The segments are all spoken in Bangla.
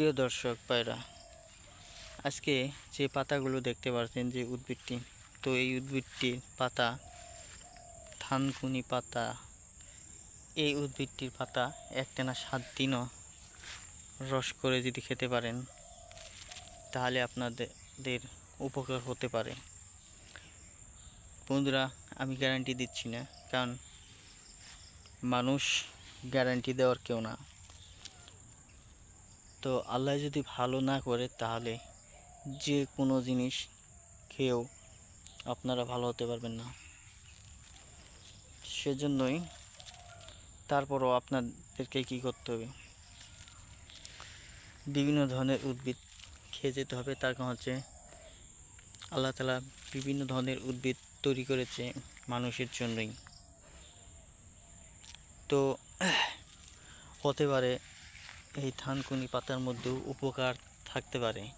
প্রিয় দর্শক পায়রা আজকে যে পাতাগুলো দেখতে পাচ্ছেন যে উদ্ভিদটি, তো এই উদ্ভিদটির পাতা থানকুনি পাতা, এই উদ্ভিদটির পাতা একটানা সাত দিনও রস করে যদি খেতে পারেন, তাহলে আপনাদের উপকার হতে পারে। বন্ধুরা, আমি গ্যারান্টি দিচ্ছি না, কারণ মানুষ গ্যারান্টি দেওয়ার কেউ না। তো আল্লাহ যদি ভালো না করে, তাহলে যে কোনো জিনিস খেয়েও আপনারা ভালো হতে পারবেন না। সেজন্যই তারপরও আপনাদেরকে কী করতে হবে? বিভিন্ন ধরনের উদ্ভিদ খেয়ে যেতে হবে। তার কারণ হচ্ছে আল্লাহ তালা বিভিন্ন ধরনের উদ্ভিদ তৈরি করেছে মানুষের জন্যই। তো হতে পারে এই থানকুনি পাতার মধ্যেও উপকার থাকতে পারে।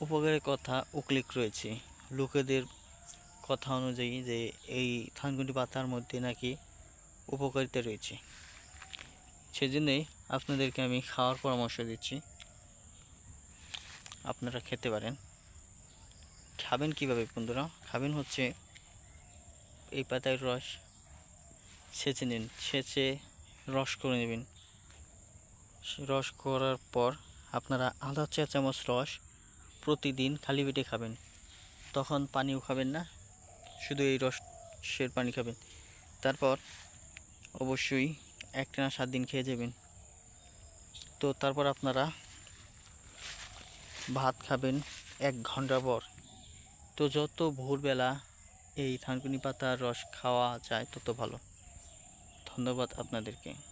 উপকারের কথা উকলিক রয়েছে। লোকেদের কথা অনুযায়ী যে এই থানকুনি পাতার মধ্যে নাকি উপকারিতা রয়েছে। সেজন্যই আপনাদেরকে আমি খাওয়ার পরামর্শ দিচ্ছি। আপনারা খেতে পারেন। খাবেন কীভাবে বন্ধুরা? খাবেন হচ্ছে এই পাতার রস সেচে নিন সেচে রস করে নেবেন। রস করার পর আপনারা আধা চা চামচ রস প্রতিদিন খালি পেটে খাবেন। তখন পানিও খাবেন না, শুধু এই রসের পানি খাবেন। তারপর অবশ্যই একটানা সাত দিন খেয়ে যাবেন। তো তারপর আপনারা ভাত খাবেন এক ঘণ্টা পর। তো যত ভোরবেলা এই থানকুনি পাতার রস খাওয়া যায়, তত ভালো। ধন্যবাদ আপনাদেরকে।